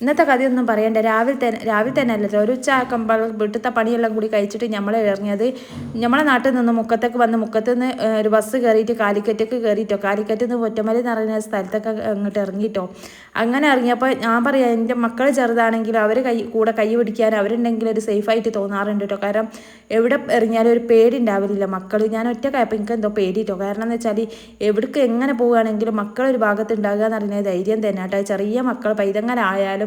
ഇന്നത്തെ കഥയൊന്നും പറയണ്ട. രാവിലെ തന്നെ രാവിലെ തന്നെ അല്ല ഒരു ഉച്ച ആക്കുമ്പോൾ വീട്ടിലത്തെ പണിയെല്ലാം കൂടി കഴിച്ചിട്ട് നമ്മൾ ഇറങ്ങിയത്. നമ്മളെ നാട്ടിൽ നിന്ന് മുക്കത്തേക്ക് വന്ന് മുക്കത്ത് നിന്ന് ഒരു ബസ് കയറിയിട്ട് കാലിക്കറ്റേക്ക് കയറിയിട്ടോ കാലിക്കറ്റ് നിന്ന് ഒറ്റമലി എന്ന് പറയുന്ന സ്ഥലത്തൊക്കെ അങ്ങോട്ട് ഇറങ്ങിയിട്ടോ അങ്ങനെ ഇറങ്ങിയപ്പോൾ ഞാൻ പറയാം എന്റെ മക്കൾ ചെറുതാണെങ്കിൽ അവർ കൈ കൂടെ കൈ പിടിക്കാൻ അവരുണ്ടെങ്കിൽ ഒരു സേഫായിട്ട് തോന്നാറുണ്ട് കേട്ടോ കാരണം എവിടെ ഇറങ്ങിയാലും ഒരു പേടി ഉണ്ടാവില്ല മക്കൾ ഞാൻ ഒറ്റക്കായപ്പോൾ എനിക്ക് എന്തോ പേടി കേട്ടോ കാരണം എന്ന് വെച്ചാൽ എവിടേക്ക് എങ്ങനെ പോവുകയാണെങ്കിലും മക്കളൊരു ഭാഗത്ത് ഉണ്ടാകുക എന്ന് പറയുന്നത് ധൈര്യം തന്നെ കേട്ടോ ചെറിയ മക്കൾ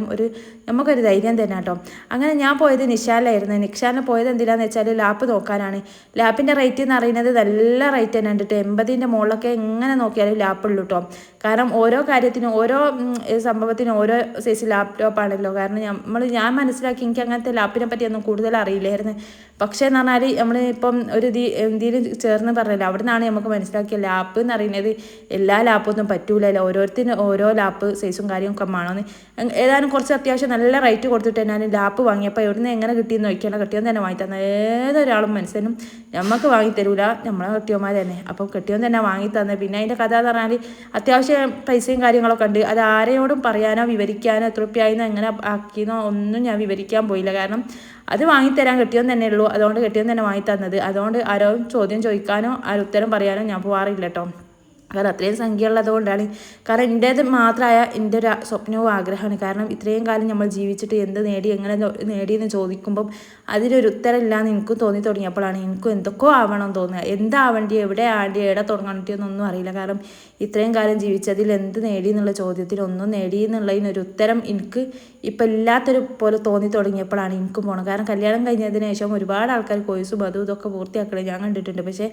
പൈതങ്ങനായാലും ഒരു നമുക്കൊരു ധൈര്യം തന്നെ കേട്ടോ. അങ്ങനെ ഞാൻ പോയത് നിഷാലായിരുന്നു നിഷാലിന് പോയത് എന്തിനാന്ന് വെച്ചാൽ ലാപ്പ് നോക്കാനാണ്. ലാപ്പിന്റെ റേറ്റ് എന്ന് അറിയുന്നത് നല്ല റേറ്റ് തന്നെ ഉണ്ട് കേട്ടോ. എൺപതിന്റെ മുകളിലൊക്കെ എങ്ങനെ നോക്കിയാലും ലാപ്പുള്ളൂ കേട്ടോ. കാരണം ഓരോ കാര്യത്തിനും ഓരോ സംഭവത്തിനും ഓരോ സൈസ് ലാപ്ടോപ്പാണല്ലോ കാരണം നമ്മൾ ഞാൻ മനസ്സിലാക്കി എനിക്ക് അങ്ങനത്തെ ലാപ്പിനെ പറ്റിയൊന്നും കൂടുതൽ അറിയില്ലായിരുന്നു. പക്ഷേ എന്ന് പറഞ്ഞാൽ നമ്മൾ ഇപ്പം ഒരു എന്തിനും ചേർന്ന് പറഞ്ഞല്ലോ. അവിടെ നിന്നാണ് നമുക്ക് മനസ്സിലാക്കിയ ലാപ്പ് എന്ന് പറയുന്നത്. എല്ലാ ലാപ്പൊന്നും പറ്റൂലല്ലോ. ഓരോരുത്തരും ഓരോ ലാപ്പ് സൈസും കാര്യമൊക്കെ വേണമെന്ന് ഏതാനും കുറച്ച് അത്യാവശ്യം നല്ല റേറ്റ് കൊടുത്തിട്ട് ഞാൻ ലാപ്പ് വാങ്ങിയപ്പോൾ എവിടുന്ന് എങ്ങനെ കിട്ടിയെന്ന് നോക്കിയാണ് കെട്ടിയോൻ തന്നെ വാങ്ങി തന്നെ ഏതൊരാളും മനസ്സിനും നമുക്ക് വാങ്ങി തരൂല നമ്മളെ കെട്ടിയോന്മാർ തന്നെ. അപ്പോൾ കെട്ടിയോൻ തന്നെ വാങ്ങി തന്നെ പിന്നെ അതിന്റെ കഥ എന്ന് പറഞ്ഞാൽ അത്യാവശ്യം പൈസയും കാര്യങ്ങളൊക്കെ ഉണ്ട്. അത് ആരെയോടും പറയാനോ വിവരിക്കാനോ എത്ര റുപ്യായിന്നോ എങ്ങനെ ആക്കിയെന്നോ ഒന്നും ഞാൻ വിവരിക്കാൻ പോയില്ല. കാരണം അത് വാങ്ങിത്തരാൻ കിട്ടിയോൻ തന്നെ ഉള്ളൂ. അതുകൊണ്ട് കിട്ടിയോൻ തന്നെ വാങ്ങി തന്നത് അതുകൊണ്ട് ആരോ ചോദ്യം ചോദിക്കാനോ ആരും ഉത്തരം പറയാനോ ഞാൻ പോകാറില്ല കേട്ടോ. കാരണം അത്രയും സംഖ്യ ഉള്ളതുകൊണ്ടാണ് കാരണം എന്റേത് മാത്രമായ എന്റെ ഒരു സ്വപ്നവും ആഗ്രഹമാണ്. കാരണം ഇത്രയും കാലം നമ്മൾ ജീവിച്ചിട്ട് എന്ത് നേടി എങ്ങനെ നേടിയെന്ന് ചോദിക്കുമ്പം അതിനൊരു ഉത്തരമില്ലാന്ന് എനിക്കും തോന്നി തുടങ്ങിയപ്പോഴാണ്. എനിക്കും എന്തൊക്കെയോ ആവണം തോന്നുക എന്താവേണ്ടി എവിടെ ആണ്ടി എവിടെ തുടങ്ങണ്ടിയെന്നൊന്നും അറിയില്ല. കാരണം ഇത്രയും കാലം ജീവിച്ചതിൽ എന്ത് നേടി എന്നുള്ള ചോദ്യത്തിൽ ഒന്നും നേടി എന്നുള്ളതിനൊരു ഉത്തരം എനിക്ക് ഇപ്പം ഇല്ലാത്തൊരു പോലെ തോന്നി തുടങ്ങിയപ്പോഴാണ് എനിക്കും പോകണം കാരണം കല്യാണം കഴിഞ്ഞതിന് ശേഷം ഒരുപാട് ആൾക്കാർ കോഴ്സും അതും ഇതൊക്കെ പൂർത്തിയാക്കണേ ഞാൻ കണ്ടിട്ടുണ്ട്. പക്ഷേ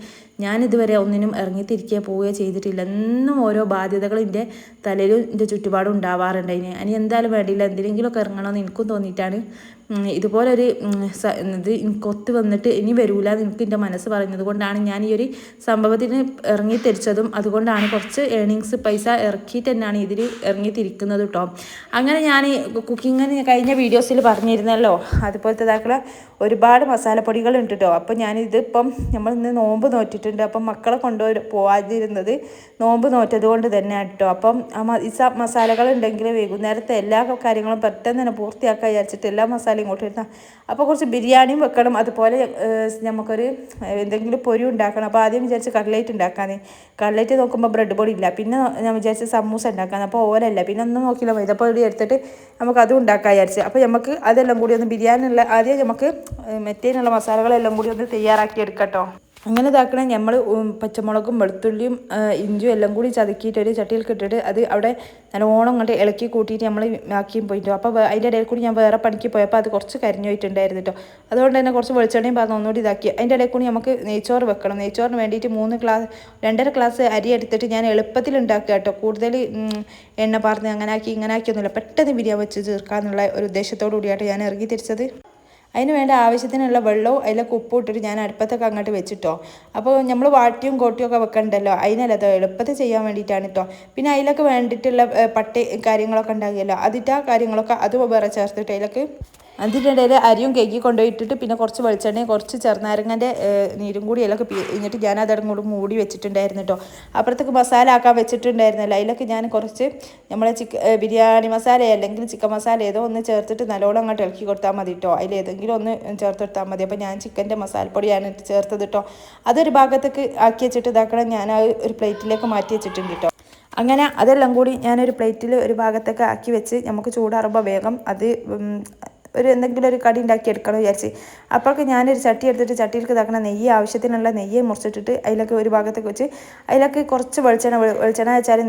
ഞാൻ ഇതുവരെ ഒന്നിനും ഇറങ്ങിത്തിരിക്കുക പോവുകയോ ചെയ്തിട്ടില്ല എന്നും ഓരോ ബാധ്യതകൾ എന്റെ തലയിലും എന്റെ ചുറ്റുപാടും ഉണ്ടാവാറുണ്ട്. അതിന് ഇനി എന്തായാലും വേണ്ടിയില്ല. എന്തിനെങ്കിലുമൊക്കെ ഇറങ്ങണമെന്ന് എനിക്കും തോന്നിയിട്ടാണ് ഇതുപോലൊരു ഇത് ഒത്തു വന്നിട്ട് ഇനി വരൂല എന്ന് എനിക്ക് എന്റെ മനസ്സ് പറഞ്ഞത് കൊണ്ടാണ് ഞാൻ ഈ ഒരു സംഭവത്തിന് ഇറങ്ങി തിരിച്ചതും അതുകൊണ്ടാണ് കുറച്ച് ഏണിങ്സ് പൈസ ഇറക്കിയിട്ട് തന്നെയാണ് ഇതിൽ ഇറങ്ങി തിരിക്കുന്നത് കേട്ടോ അങ്ങനെ ഞാൻ കുക്കിങ്ങിന് കഴിഞ്ഞ വീഡിയോസിൽ പറഞ്ഞിരുന്നല്ലോ അതുപോലത്തെ ഇതാക്കുള്ള ഒരുപാട് മസാലപ്പൊടികൾ ഉണ്ട് കേട്ടോ അപ്പം ഞാനിതിപ്പം നമ്മൾ ഇന്ന് നോമ്പ് നോറ്റിട്ടുണ്ട് അപ്പം മക്കളെ കൊണ്ടുപോയി പോവാതിരുന്നത് നോമ്പ് നോറ്റത് കൊണ്ട് തന്നെ കേട്ടോ അപ്പം ആ മസാലകൾ ഉണ്ടെങ്കിൽ വൈകുന്നേരത്തെ എല്ലാ കാര്യങ്ങളും പെട്ടെന്ന് തന്നെ പൂർത്തിയാക്കാൻ വിചാരിച്ചിട്ട് എല്ലാ മസാല മസാല ഇങ്ങോട്ട് വരുന്ന. അപ്പോൾ കുറച്ച് ബിരിയാണിയും വെക്കണം. അതുപോലെ നമുക്കൊരു എന്തെങ്കിലും പൊരി ഉണ്ടാക്കണം. അപ്പോൾ ആദ്യം വിചാരിച്ച് കട്ട്ലേറ്റ് ഉണ്ടാക്കാൻ കട്ട്ലേറ്റ് നോക്കുമ്പോൾ ബ്രെഡ് പൊടി ഇല്ല. പിന്നെ ഞാൻ വിചാരിച്ച് സമൂസ ഉണ്ടാക്കാൻ അപ്പോൾ ഓരല്ല പിന്നെ ഒന്നും നോക്കില്ല മൈദപ്പൊടി എടുത്തിട്ട് നമുക്ക് അതും ഉണ്ടാക്കാൻ വിചാരിച്ചു. അപ്പോൾ നമുക്ക് അതെല്ലാം കൂടി ഒന്ന് ബിരിയാണിയുള്ള ആദ്യം നമുക്ക് മെറ്റേനുള്ള മസാലകളെല്ലാം കൂടി ഒന്ന് തയ്യാറാക്കി എടുക്കട്ടോ. അങ്ങനെ ഇതാക്കണേ നമ്മൾ പച്ചമുളകും വെളുത്തുള്ളിയും ഇഞ്ചും എല്ലാം കൂടി ചതുക്കിയിട്ട് ഒരു ചട്ടിയിൽ കിട്ടിയിട്ട് അത് അവിടെ നല്ലോണം ഇങ്ങോട്ട് ഇളക്കി കൂട്ടിയിട്ട് നമ്മൾ ആക്കിയും പോയിട്ടു. അപ്പോൾ അതിന്റെ ഇടയിൽ കൂടി ഞാൻ വേറെ പണിക്ക് പോയപ്പോൾ അത് കുറച്ച് കരിഞ്ഞു പോയിട്ടുണ്ടായിരുന്നു കേട്ടോ അതുകൊണ്ട് തന്നെ കുറച്ച് വെളിച്ചെണ്ണയും പറഞ്ഞ് ഒന്നുകൂടി ഇതാക്കി. അതിന്റെ ഇടയിൽ കൂടി നമുക്ക് നെയ്ച്ചോറ് വെക്കണം. നെയ്ച്ചോറിന് വേണ്ടിയിട്ട് മൂന്ന് ക്ലാസ് രണ്ടര ക്ലാസ് അരി എടുത്തിട്ട് ഞാൻ എളുപ്പത്തിൽ ഉണ്ടാക്കുക കേട്ടോ കൂടുതൽ എണ്ണ പാർന്ന് അങ്ങനെ ആക്കി ഇങ്ങനെ ആക്കിയൊന്നുമില്ല പെട്ടെന്ന് ബിരിയാണി വെച്ച് തീർക്കാമെന്നുള്ള ഒരു ഉദ്ദേശത്തോടു കൂടിയായിട്ട് ഞാൻ ഇറങ്ങി തിരിച്ചത്. അതിന് വേണ്ട ആവശ്യത്തിനുള്ള വെള്ളവും അതിലൊക്കെ ഉപ്പ് ഇട്ടിട്ട് ഞാൻ അടുപ്പത്തൊക്കെ അങ്ങോട്ട് വെച്ചിട്ടോ. അപ്പോൾ നമ്മൾ വാട്ടിയും കോട്ടിയും ഒക്കെ വെക്കണ്ടല്ലോ? അതിനല്ല അത് എളുപ്പത്തിൽ ചെയ്യാൻ വേണ്ടിയിട്ടാണ് കേട്ടോ പിന്നെ അതിലൊക്കെ വേണ്ടിയിട്ടുള്ള പട്ടി കാര്യങ്ങളൊക്കെ ഉണ്ടാകുമല്ലോ അതിന്റെ കാര്യങ്ങളൊക്കെ അത് വേറെ ചേർത്തിട്ട് അതിലൊക്കെ അതിന്റെ ഇടയിൽ അരിയും കേക്കി കൊണ്ടുപോയിട്ടിട്ട് പിന്നെ കുറച്ച് വെളിച്ചെണ്ണയും കുറച്ച് ചെറുനാരങ്ങന്റെ നീരും കൂടി അതിലൊക്കെ പിഴിഞ്ഞിട്ട് ഞാൻ അതടം കൂടി മൂടി വെച്ചിട്ടുണ്ടായിരുന്നു കേട്ടോ അപ്പുറത്തേക്ക് മസാല ആക്കാൻ വെച്ചിട്ടുണ്ടായിരുന്നല്ലോ. അതിലൊക്കെ ഞാൻ കുറച്ച് നമ്മളെ ചിക്ക ബിരിയാണി മസാല അല്ലെങ്കിൽ ചിക്കൻ മസാല ഏതോ ഒന്ന് ചേർത്തിട്ട് നല്ലോണം അങ്ങോട്ട് ഇളക്കി കൊടുത്താൽ മതി കേട്ടോ അതിൽ ഏതെങ്കിലും ഒന്ന് ചേർത്തെടുത്താൽ മതി. അപ്പോൾ ഞാൻ ചിക്കന്റെ മസാലപ്പൊടിയാണ് ചേർത്തത് കേട്ടോ അതൊരു ഭാഗത്തേക്ക് ആക്കി വെച്ചിട്ട് ഇതാക്കണം. ഞാൻ ആ ഒരു പ്ലേറ്റിലേക്ക് മാറ്റി വെച്ചിട്ടുണ്ട് കേട്ടോ അങ്ങനെ അതെല്ലാം കൂടി ഞാനൊരു പ്ലേറ്റിൽ ഒരു ഭാഗത്തൊക്കെ ആക്കി വെച്ച് നമുക്ക് ചൂടാറുമ്പോൾ വേഗം അത് ഒരു എന്തെങ്കിലും ഒരു കടി ഉണ്ടാക്കി എടുക്കണം വിചാരിച്ച്. അപ്പോഴൊക്കെ ഞാനൊരു ചട്ടി എടുത്തിട്ട് ചട്ടിയിലേക്ക് ഇതാക്കണം നെയ്യ് ആവശ്യത്തിനുള്ള നെയ്യ് മുറിച്ചിട്ടിട്ട് അതിലൊക്കെ ഒരു ഭാഗത്തേക്ക് വെച്ച് അതിലൊക്കെ കുറച്ച് വെളിച്ചെണ്ണ വെളിച്ചെണ്ണ വെച്ചാൽ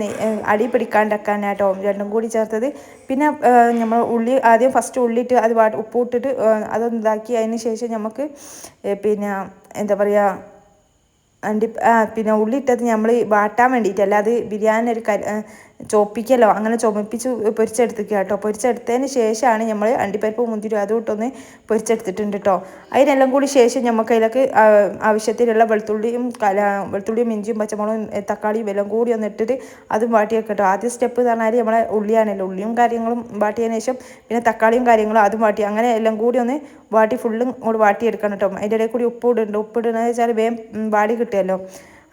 അടി പിടിക്കാണ്ടക്കാനാട്ടോ രണ്ടും കൂടി ചേർത്തത്. പിന്നെ നമ്മൾ ഉള്ളി ആദ്യം ഫസ്റ്റ് ഉള്ളിയിട്ട് അത് ഉപ്പ് ഇട്ടിട്ട് അതൊന്ന് ഇതാക്കി അതിന് ശേഷം നമുക്ക് പിന്നെ എന്താ പറയുക അണ്ടി പിന്നെ ഉള്ളി ഇട്ടത് നമ്മൾ വാട്ടാൻ വേണ്ടിയിട്ടല്ല അത് ബിരിയാണി ഒരു ചോപ്പിക്കലോ അങ്ങനെ ചുമപ്പിച്ച് പൊരിച്ചെടുത്തിക്കുക കേട്ടോ. പൊരിച്ചെടുത്തതിന് ശേഷമാണ് നമ്മൾ അണ്ടിപ്പരിപ്പ് മുന്തിരി അതും ഇട്ടൊന്ന് പൊരിച്ചെടുത്തിട്ടുണ്ട് കേട്ടോ. അതിനെല്ലാം കൂടി ശേഷം നമുക്ക് അതിലേക്ക് ആവശ്യത്തിനുള്ള വെളുത്തുള്ളിയും കല വെളുത്തുള്ളിയും ഇഞ്ചിയും പച്ചമുളകും തക്കാളിയും എല്ലാം കൂടി ഒന്ന് ഇട്ടിട്ട് അതും വാട്ടിയൊക്കെ കേട്ടോ. ആദ്യ സ്റ്റെപ്പ് എന്ന് പറഞ്ഞാൽ നമ്മളെ ഉള്ളിയാണല്ലോ. ഉള്ളിയും കാര്യങ്ങളും വാട്ടിയതിന് ശേഷം പിന്നെ തക്കാളിയും കാര്യങ്ങളും അതും വാട്ടി അങ്ങനെ എല്ലാം കൂടി ഒന്ന് വാട്ടി ഫുള്ളും കൂടി വാട്ടിയെടുക്കണം കേട്ടോ. അതിന്റെ ഇടയിൽ കൂടി ഉപ്പ് ഇടുന്നുണ്ട് ഉപ്പ് ഇടുന്നത് വെച്ചാൽ വേഗം വാടി കിട്ടുമല്ലോ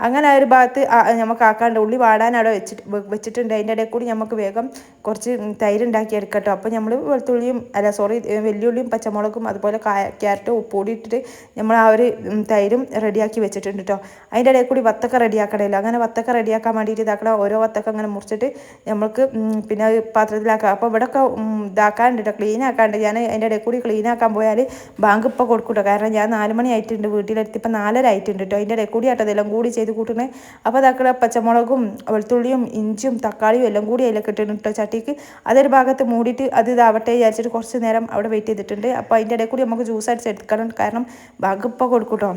അങ്ങനെ ആ ഒരു ഭാഗത്ത് നമുക്ക് ആക്കാണ്ട് ഉള്ളി വാടാൻ അവിടെ വെച്ചിട്ട് വെച്ചിട്ടുണ്ട്. അതിന്റെ ഇടയിൽ കൂടി നമുക്ക് വേഗം കുറച്ച് തൈര് ഉണ്ടാക്കി എടുക്കട്ടോ അപ്പോൾ നമ്മൾ വെളുത്തുള്ളിയും അല്ല സോറി വെല്ലുള്ളിയും പച്ചമുളകും അതുപോലെ ക്യാരറ്റും ഉപ്പുകൂടി ഇട്ടിട്ട് നമ്മൾ ആ ഒരു തൈരും റെഡിയാക്കി വെച്ചിട്ടുണ്ട് കേട്ടോ അതിന്റെ ഇടയിൽ കൂടി വത്തക്ക റെഡിയാക്കണമല്ലോ അങ്ങനെ വത്തക്ക റെഡിയാക്കാൻ വേണ്ടിയിട്ട് ഇതാക്കണം ഓരോ വത്തക്ക അങ്ങനെ മുറിച്ചിട്ട് നമുക്ക് പിന്നെ പാത്രത്തിലാക്കാം. അപ്പോൾ ഇവിടെ ഒക്കെ ഇതാക്കാണ്ട് കേട്ടോ ക്ലീൻ ആക്കാണ്ട്. ഞാൻ അതിന്റെ ഇടയിൽ കൂടി ക്ലീൻ ആക്കാൻ പോയാൽ ബാങ്ക് ഇപ്പോൾ കൊടുക്കൂട്ടോ കാരണം ഞാൻ നാല് മണി ആയിട്ടുണ്ട് വീട്ടിലെത്തി ഇപ്പം നാലര ആയിട്ടുണ്ട് കേട്ടോ അതിന്റെ ഇടയിൽ കൂടി ആട്ടോ കൂടി ചെയ്ത് കൂട്ടണേ അപ്പോൾ അതാക്കണ പച്ചമുളകും വെളുത്തുള്ളിയും ഇഞ്ചും തക്കാളിയും എല്ലാം കൂടി അതിലൊക്കെ ഇട്ടിട്ടുണ്ട് കേട്ടോ ചട്ടിക്ക് അതൊരു ഭാഗത്ത് മൂടിയിട്ട് അത് ഇതാവട്ടെ വിചാരിച്ചിട്ട് കുറച്ച് നേരം അവിടെ വെയിറ്റ് ചെയ്തിട്ടുണ്ട്. അപ്പോൾ അതിന്റെ ഇടയിൽ കൂടി നമുക്ക് ജ്യൂസ് അടിച്ച് എടുക്കണം കാരണം ബാങ്ക് ഇപ്പോൾ കൊടുക്കൂട്ടോ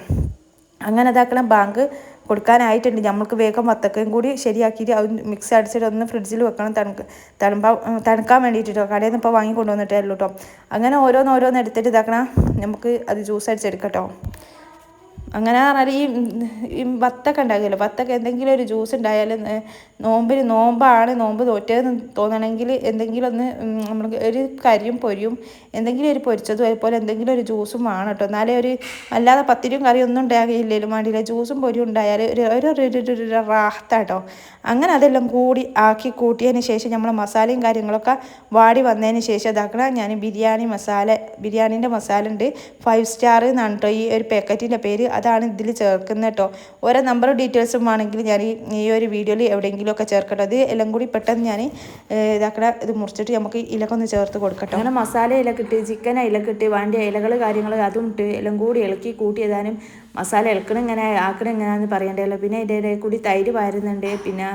അങ്ങനെ അതാക്കണം ബാങ്ക് കൊടുക്കാനായിട്ടുണ്ട്. നമ്മൾക്ക് വേഗം വത്തക്കയും കൂടി ശരിയാക്കിയിട്ട് അത് മിക്സ് അടിച്ചിട്ട് ഒന്ന് ഫ്രിഡ്ജിൽ വെക്കണം തണുക്ക് തണുപ്പാ തണുക്കാൻ വേണ്ടിയിട്ട് കടയിൽ നിന്ന് ഇപ്പോൾ വാങ്ങി കൊണ്ടുവന്നിട്ടേ ഉള്ളൂ കേട്ടോ അങ്ങനെ ഓരോന്ന് ഓരോന്ന് എടുത്തിട്ട് ഇതാക്കണം നമുക്ക് അത് ജ്യൂസ് അടിച്ചെടുക്കട്ടോ അങ്ങനെ പറഞ്ഞാൽ ഈ ഈ വത്തൊക്കെ ഉണ്ടാകുമല്ലോ. വത്തൊക്കെ എന്തെങ്കിലും ഒരു ജ്യൂസ് ഉണ്ടായാലും നോമ്പിന് നോമ്പാണ് നോമ്പ് തോറ്റതെന്ന് തോന്നണമെങ്കിൽ എന്തെങ്കിലും ഒന്ന് നമ്മൾ ഒരു കരിയും പൊരിയും എന്തെങ്കിലും ഒരു പൊരിച്ചതും അതുപോലെ എന്തെങ്കിലും ഒരു ജ്യൂസും വേണം കേട്ടോ. എന്നാലേ ഒരു അല്ലാതെ പത്തിരിയും കറിയും ഒന്നും ഉണ്ടാകില്ലേലും വേണ്ടിയില്ല ജ്യൂസും പൊരിയും ഉണ്ടായാൽ ഒരു- ഒരു റാഹത്താട്ടോ അങ്ങനെ അതെല്ലാം കൂടി ആക്കി കൂട്ടിയതിന് ശേഷം നമ്മൾ മസാലയും കാര്യങ്ങളൊക്കെ വാടി വന്നതിന് ശേഷം ഇതാക്കണം ഞാൻ ബിരിയാണി മസാല ബിരിയാണീന്റെ മസാല ഉണ്ട്. ഫൈവ് സ്റ്റാർ എന്നാണ് കേട്ടോ ഈ ഒരു പാക്കറ്റിന്റെ പേര്. അതാണ് ഇതിൽ ചേർക്കുന്നത് കേട്ടോ. ഓരോ നമ്പർ ഡീറ്റെയിൽസും ആണെങ്കിൽ ഞാൻ ഈ ഒരു വീഡിയോയിൽ എവിടെയെങ്കിലുമൊക്കെ ചേർക്കട്ടോ. അത് എല്ലാം കൂടി പെട്ടെന്ന് ഞാൻ ഇതാക്കണ ഇത് മുറിച്ചിട്ട് നമുക്ക് ഇലക്ക ഒന്ന് ചേർത്ത് കൊടുക്കട്ടോ. അങ്ങനെ മസാല ഇല കിട്ടി ചിക്കൻ ഇല കിട്ടി വേണ്ട ഇലകൾ കാര്യങ്ങൾ അതും ഇട്ട് എല്ലാം കൂടി ഇളക്കി കൂട്ടി ഏതാനും മസാല ഇളക്കണം ഇങ്ങനെ ആക്കണം ഇങ്ങനെയാണെന്ന് പറയണ്ടല്ലോ. പിന്നെ ഇതിന്റെ കൂടി തൈര് വാരുന്നുണ്ട് പിന്നെ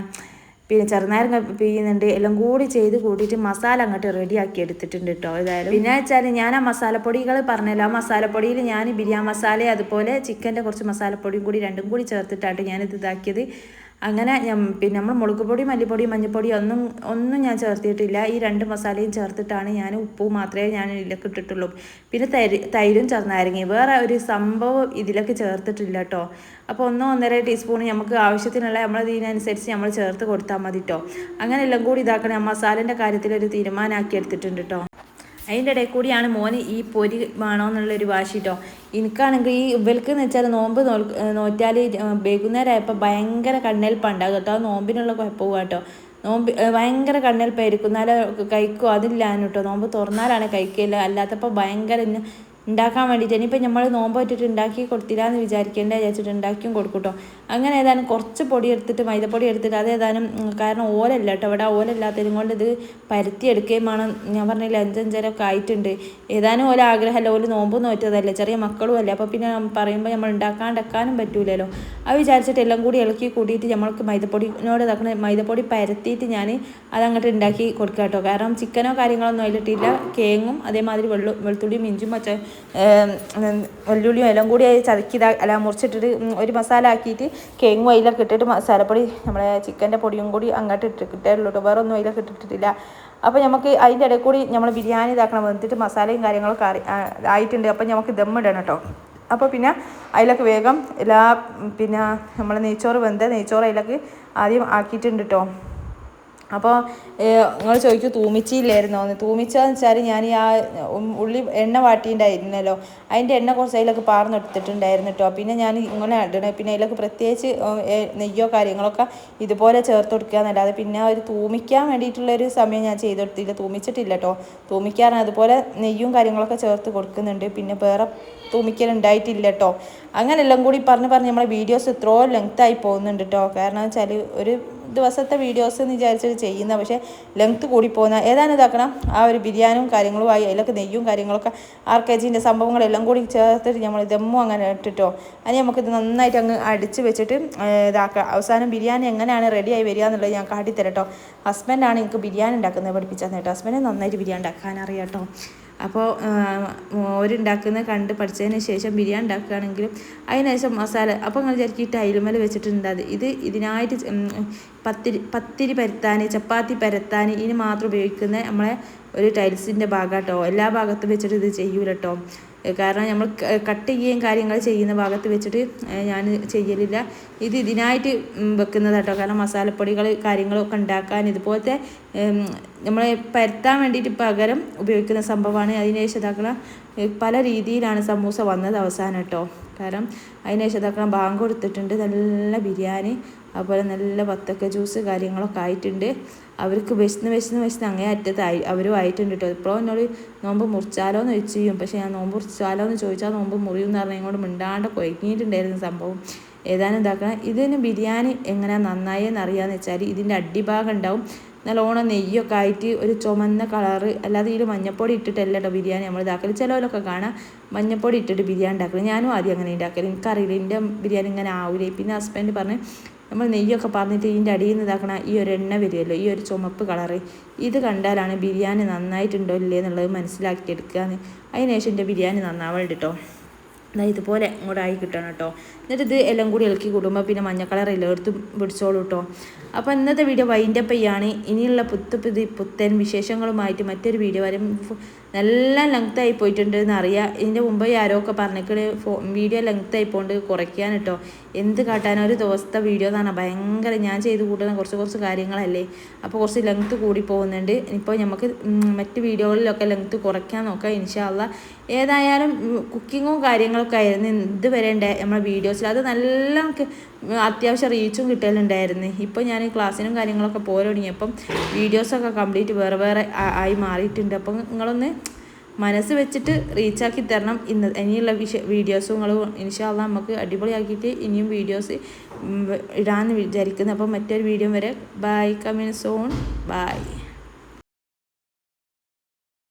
പിന്നെ ചെറുനാരങ്ങ പിഴിയുന്നുണ്ട്. എല്ലാം കൂടി ചെയ്ത് കൂട്ടിയിട്ട് മസാല അങ്ങോട്ട് റെഡിയാക്കി എടുത്തിട്ടുണ്ട് കേട്ടോ ഏതായാലും പിന്നെ വെച്ചാൽ ഞാൻ ആ മസാലപ്പൊടികൾ പറഞ്ഞല്ലോ. ആ മസാലപ്പൊടിയിൽ ഞാൻ ബിരിയാണി മസാല അതുപോലെ ചിക്കന്റെ കുറച്ച് മസാലപ്പൊടിയും കൂടി രണ്ടും കൂടി ചേർത്തിട്ടാണ് ഞാനിത് ഇതാക്കിയത്. അങ്ങനെ പിന്നെ നമ്മൾ മുളക് പൊടി മല്ലിപ്പൊടി മഞ്ഞൾപ്പൊടി ഒന്നും ഒന്നും ഞാൻ ചേർത്തിട്ടില്ല. ഈ രണ്ട് മസാലയും ചേർത്തിട്ടാണ് ഞാൻ ഉപ്പും മാത്രമേ ഞാൻ ഇതിലേക്ക് ഇട്ടിട്ടുള്ളൂ. പിന്നെ തൈര് തൈരും ചേർന്നായിരുന്നു. വേറെ ഒരു സംഭവം ഇതിലേക്ക് ചേർത്തിട്ടില്ല കേട്ടോ അപ്പോൾ ഒന്നോ ഒന്നര ടീസ്പൂൺ നമുക്ക് ആവശ്യത്തിനുള്ള നമ്മൾ ഇതിനനുസരിച്ച് നമ്മൾ ചേർത്ത് കൊടുത്താൽ മതി കേട്ടോ അങ്ങനെ എല്ലാം കൂടി ഇതാക്കണം. മസാലേന്റെ കാര്യത്തിൽ ഒരു തീരുമാനമാക്കി എടുത്തിട്ടുണ്ട് കേട്ടോ അതിന്റെ ഇടയിൽ കൂടിയാണ് മോന് ഈ പൊരി വേണമെന്നുള്ളൊരു വാശി കേട്ടോ എനിക്കാണെങ്കിൽ ഈ ഇവൽക്കെന്ന് വെച്ചാൽ നോമ്പ് നോ നോറ്റാൽ വൈകുന്നേരമായപ്പോൾ ഭയങ്കര കണ്ണേൽപ്പുണ്ടാകും കേട്ടോ. നോമ്പിനുള്ള കുഴപ്പവും കേട്ടോ. നോമ്പ് ഭയങ്കര കണ്ണേൽപ്പായിരിക്കും എന്നാലും കഴിക്കും അതില്ലാന്ന് കേട്ടോ. നോമ്പ് തുറന്നാലാണ് കഴിക്കില്ല അല്ലാത്തപ്പോൾ ഭയങ്കര ഉണ്ടാക്കാൻ വേണ്ടിയിട്ട്. ഇനിയിപ്പോൾ നമ്മൾ നോമ്പ് പറ്റിയിട്ട് ഉണ്ടാക്കി കൊടുത്തില്ല എന്ന് വിചാരിക്കേണ്ട വിചാരിച്ചിട്ട് ഉണ്ടാക്കിയും കൊടുക്കട്ടോ. അങ്ങനെ ഏതാനും കുറച്ച് പൊടി എടുത്തിട്ട് മൈദപ്പൊടി എടുത്തിട്ട് അത് ഏതാനും കാരണം ഓലല്ല കേട്ടോ. ഇവിടെ ഓലല്ലാത്തതിനും കൊണ്ട് ഇത് പരത്തി എടുക്കുകയും വേണം. ഞാൻ പറഞ്ഞില്ല അഞ്ചഞ്ചരൊക്കെ ആയിട്ടുണ്ട്. ഏതാനും ഓല ആഗ്രഹമല്ല. ഓൽ നോമ്പ് നോറ്റതല്ലേ. ചെറിയ മക്കളും അല്ലേ. അപ്പോൾ പിന്നെ പറയുമ്പോൾ നമ്മൾ ഉണ്ടാക്കാണ്ടെക്കാനും പറ്റൂലല്ലോ. അത് വിചാരിച്ചിട്ട് എല്ലാം കൂടി ഇളക്കി കൂട്ടിയിട്ട് നമ്മൾക്ക് മൈദപ്പൊടിനോട് ഇതാക്കണ മൈദപ്പൊടി പരത്തിയിട്ട് ഞാൻ അതങ്ങോട്ട് ഉണ്ടാക്കി കൊടുക്കാം കേട്ടോ കാരണം ചിക്കനോ കാര്യങ്ങളൊന്നും അതിലിട്ടില്ല കേങ്ങും അതേമാതിരി വെള്ളം വെളുത്തുള്ളിയും ഇഞ്ചും പച്ച വെല്ലുള്ളിയും എല്ലാം കൂടി ചതക്കി അല്ല മുറിച്ചിട്ടിട്ട് ഒരു മസാല ആക്കിയിട്ട് കേങ്ങും അതിലൊക്കെ ഇട്ടിട്ട് മസാലപ്പൊടി നമ്മളെ ചിക്കന്റെ പൊടിയും കൂടി അങ്ങോട്ട് ഇട്ട് കിട്ടാറുള്ളൂ കേട്ടോ വേറെ അതിലൊക്കെ ഇട്ടിട്ടില്ല അപ്പോൾ നമുക്ക് അതിന്റെ ഇടയിൽ കൂടി നമ്മൾ ബിരിയാണി ഇതാക്കണം വന്നിട്ട് മസാലയും കാര്യങ്ങളൊക്കെ ആയിട്ടുണ്ട്. അപ്പോൾ നമുക്ക് ദം ഇടണം കേട്ടോ അപ്പോൾ പിന്നെ അതിലൊക്കെ വേഗം എല്ലാ പിന്നെ നമ്മൾ നെയ്ച്ചോറ് വെന്ത് നെയ്ച്ചോറ് അതിലൊക്കെ ആദ്യം ആക്കിയിട്ടുണ്ട് കേട്ടോ അപ്പോൾ നിങ്ങൾ ചോദിക്കും തൂമിച്ചില്ലായിരുന്നോ എന്ന് തൂമിച്ചതെന്ന് വെച്ചാൽ ഞാൻ ഈ ആ ഉള്ളി എണ്ണ വാട്ടിയിട്ടുണ്ടായിരുന്നല്ലോ അതിന്റെ എണ്ണ കുറച്ച് അതിലൊക്കെ പാർന്നെടുത്തിട്ടുണ്ടായിരുന്നു കേട്ടോ പിന്നെ ഞാൻ ഇങ്ങനെ ഇടണേ. പിന്നെ അതിലൊക്കെ പ്രത്യേകിച്ച് നെയ്യോ കാര്യങ്ങളൊക്കെ ഇതുപോലെ ചേർത്ത് കൊടുക്കുക എന്നല്ലാതെ പിന്നെ ഒരു തൂമിക്കാൻ വേണ്ടിയിട്ടുള്ളൊരു സമയം ഞാൻ ചെയ്ത് കൊടുത്തില്ല. തൂമിച്ചിട്ടില്ല കേട്ടോ തൂമിക്കാറാണ്. അതുപോലെ നെയ്യും കാര്യങ്ങളൊക്കെ ചേർത്ത് കൊടുക്കുന്നുണ്ട്. പിന്നെ വേറെ തൂമിക്കൽ ഉണ്ടായിട്ടില്ല കേട്ടോ അങ്ങനെ എല്ലാം കൂടി പറഞ്ഞ് പറഞ്ഞ് നമ്മളെ വീഡിയോസ് എത്രയോ ലെങ്ത്തായി പോകുന്നുണ്ട് കേട്ടോ കാരണം വെച്ചാൽ ഒരു ദിവസത്തെ വീഡിയോസ് എന്ന് വിചാരിച്ചിട്ട് ചെയ്യുന്ന പക്ഷേ ലെങ്ത്ത് കൂടി പോകുന്ന ഏതാനും ഇതാക്കണം. ആ ഒരു ബിരിയാണിയും കാര്യങ്ങളുമായി അതിലൊക്കെ നെയ്യും കാര്യങ്ങളൊക്കെ ആർ കെ ജിന്റെ സംഭവങ്ങളെല്ലാം കൂടി ചേർത്തിട്ട് നമ്മൾ ദമ്മും അങ്ങനെ ഇട്ടിട്ടോ. അതിന് നമുക്കിത് നന്നായിട്ട് അങ്ങ് അടിച്ച് വെച്ചിട്ട് ഇതാക്കാം. അവസാനം ബിരിയാണി എങ്ങനെയാണ് റെഡിയായി വരിക എന്നുള്ളത് ഞാൻ കാട്ടിത്തരട്ടോ. കേട്ടോ ഹസ്ബൻഡാണ് എനിക്ക് ബിരിയാണി ഉണ്ടാക്കുന്നത് പഠിപ്പിച്ചത് കേട്ടോ. ഹസ്ബൻഡ് നന്നായിട്ട് ബിരിയാണി ഉണ്ടാക്കാൻ അറിയാം കേട്ടോ. അപ്പോൾ ഓരുണ്ടാക്കുന്നത് കണ്ട് പഠിച്ചതിന് ശേഷം ബിരിയാണി ഉണ്ടാക്കുകയാണെങ്കിലും അതിനുശേഷം മസാല അപ്പോൾ നിങ്ങൾ വിചാരിക്കും ഈ ടൈലുമേൽ വെച്ചിട്ടുണ്ടത് ഇത് ഇതിനായിട്ട് പത്തിരി പത്തിരി പരത്താൻ ചപ്പാത്തി പരത്താൻ ഇതിന് മാത്രം ഉപയോഗിക്കുന്ന നമ്മളെ ഒരു ടൈൽസിന്റെ ഭാഗമാട്ടോ എല്ലാ ഭാഗത്തും വെച്ചിട്ട് ഇത് ചെയ്യൂല കേട്ടോ കാരണം നമ്മൾ കട്ട് ചെയ്യുകയും കാര്യങ്ങൾ ചെയ്യുന്ന ഭാഗത്ത് വെച്ചിട്ട് ഞാൻ ചെയ്യലില്ല. ഇത് ഇതിനായിട്ട് വെക്കുന്നത് കേട്ടോ. കാരണം മസാലപ്പൊടികൾ കാര്യങ്ങളൊക്കെ ഉണ്ടാക്കാൻ ഇതുപോലത്തെ നമ്മളെ പരത്താൻ വേണ്ടിയിട്ട് പകരം ഉപയോഗിക്കുന്ന സംഭവമാണ്. അതിന് ശേഷം പല രീതിയിലാണ് സമൂസ വന്നത് അവസാനം കേട്ടോ. കാരണം അതിന് ശേഷം ബാങ്ക് കൊടുത്തിട്ടുണ്ട്. നല്ല ബിരിയാണി. അതുപോലെ നല്ല വത്തക്ക ജ്യൂസ് കാര്യങ്ങളൊക്കെ ആയിട്ടുണ്ട്. അവർക്ക് വിശന്ന് വിശന്ന് വിശന്ന് അങ്ങേ അറ്റത്തായി അവരും ആയിട്ടുണ്ട് കേട്ടോ. ഇപ്പോൾ എന്നോട് നോമ്പ് മുറിച്ചാലോ എന്ന് വെച്ച് ചെയ്യും. പക്ഷേ ഞാൻ നോമ്പ് മുറിച്ചാലോ എന്ന് ചോദിച്ചാൽ നോമ്പ് മുറിയും എന്ന് പറഞ്ഞാൽ ഇങ്ങോട്ട് മിണ്ടാണ്ട് കൊയങ്ങിയിട്ടുണ്ടായിരുന്നു സംഭവം. ഏതാനും ഇതാക്കണം ഇതിന് ബിരിയാണി എങ്ങനെ നന്നായി എന്നറിയാമെന്ന് വെച്ചാൽ ഇതിന്റെ അടിഭാഗം ഉണ്ടാവും. നല്ലോണം നെയ്യൊക്കെ ആയിട്ട് ഒരു ചുമന്ന കളറ് അല്ലാതെ ഇതിൽ മഞ്ഞപ്പൊടി ഇട്ടിട്ടല്ല കേട്ടോ ബിരിയാണി നമ്മൾ ഇതാക്കൽ ചിലവരൊക്കെ കാണാം മഞ്ഞപ്പൊടി ഇട്ടിട്ട് ബിരിയാണി ഉണ്ടാക്കൽ ഞാനും ആദ്യം അങ്ങനെ ഉണ്ടാക്കൽ എനിക്കറിയില്ല എന്റെ ബിരിയാണി ഇങ്ങനെ ആവില്ലേ പിന്നെ ഹസ്ബൻഡ് പറഞ്ഞ് നമ്മൾ നെയ്യൊക്കെ പറഞ്ഞിട്ട് ഇതിന്റെ അടിയിൽ നിന്ന് ഇതാക്കണ ഈ ഒരു എണ്ണ വരുമല്ലോ ഈ ഒരു ചുമപ്പ് കളറ് ഇത് കണ്ടാലാണ് ബിരിയാണി നന്നായിട്ടുണ്ടോ ഇല്ലേ എന്നുള്ളത് മനസ്സിലാക്കിയെടുക്കുക അതിനുശേഷം എന്റെ ബിരിയാണി നന്നാവലുണ്ട് കേട്ടോ. എന്നാൽ ഇതുപോലെ ഇങ്ങോട്ട് ആയി കിട്ടണം കേട്ടോ. എന്നിട്ട് ഇത് എല്ലാം കൂടി ഇളക്കി കൂടുമ്പോൾ പിന്നെ മഞ്ഞ കളർ എല്ലായിടത്തും പിടിച്ചോളൂ കേട്ടോ. അപ്പോൾ ഇന്നത്തെ വീഡിയോ വൈൻഡപ്പ് ചെയ്യാണ്. ഇനിയുള്ള പുത്തു പുതി പുത്തൻ വിശേഷങ്ങളുമായിട്ട് മറ്റൊരു വീഡിയോ വരും നല്ല ലെങ്ത് ആയി പോയിട്ടുണ്ട് എന്ന് അറിയാം ഇതിന്റെ മുമ്പ് ആരോ ഒക്കെ പറഞ്ഞിട്ട് വീഡിയോ ലെങ്ത് ആയി പോണ്ട് കുറയ്ക്കാൻ കേട്ടോ എന്ത് കാട്ടാനോ? ഒരു ദിവസത്തെ വീഡിയോ എന്നാണ് ഭയങ്കര ഞാൻ ചെയ്ത് കൂട്ടുന്ന കുറച്ച് കുറച്ച് കാര്യങ്ങളല്ലേ. അപ്പോൾ കുറച്ച് ലെങ്ത് കൂടി പോകുന്നുണ്ട്. ഇപ്പോൾ നമുക്ക് മറ്റ് വീഡിയോകളിലൊക്കെ ലെങ്ത് കുറയ്ക്കാൻ നോക്കാം ഇൻഷാല്ല ഏതായാലും കുക്കിങ്ങും കാര്യങ്ങളൊക്കെ ആയിരുന്നു. ഇതുവരെ നമ്മുടെ വീഡിയോസിൽ അത് നല്ല അത്യാവശ്യം റീച്ചും കിട്ടലുണ്ടായിരുന്നു. ഇപ്പോൾ ഞാൻ ക്ലാസ്സിനും കാര്യങ്ങളൊക്കെ പോലെ തുടങ്ങിയപ്പം വീഡിയോസൊക്കെ കംപ്ലീറ്റ് വേറെ വേറെ ആയി മാറിയിട്ടുണ്ട്. അപ്പം നിങ്ങളൊന്ന് മനസ്സ് വെച്ചിട്ട് റീച്ചാക്കി തരണം. ഇന്ന് ഇനിയുള്ള വിഷ വീഡിയോസും നിങ്ങൾ ഇൻഷാല്ല നമുക്ക് അടിപൊളിയാക്കിയിട്ട് ഇനിയും വീഡിയോസ് ഇടാമെന്ന് വിചാരിക്കുന്നു. അപ്പം മറ്റൊരു വീഡിയോ വരെ. By come in zone by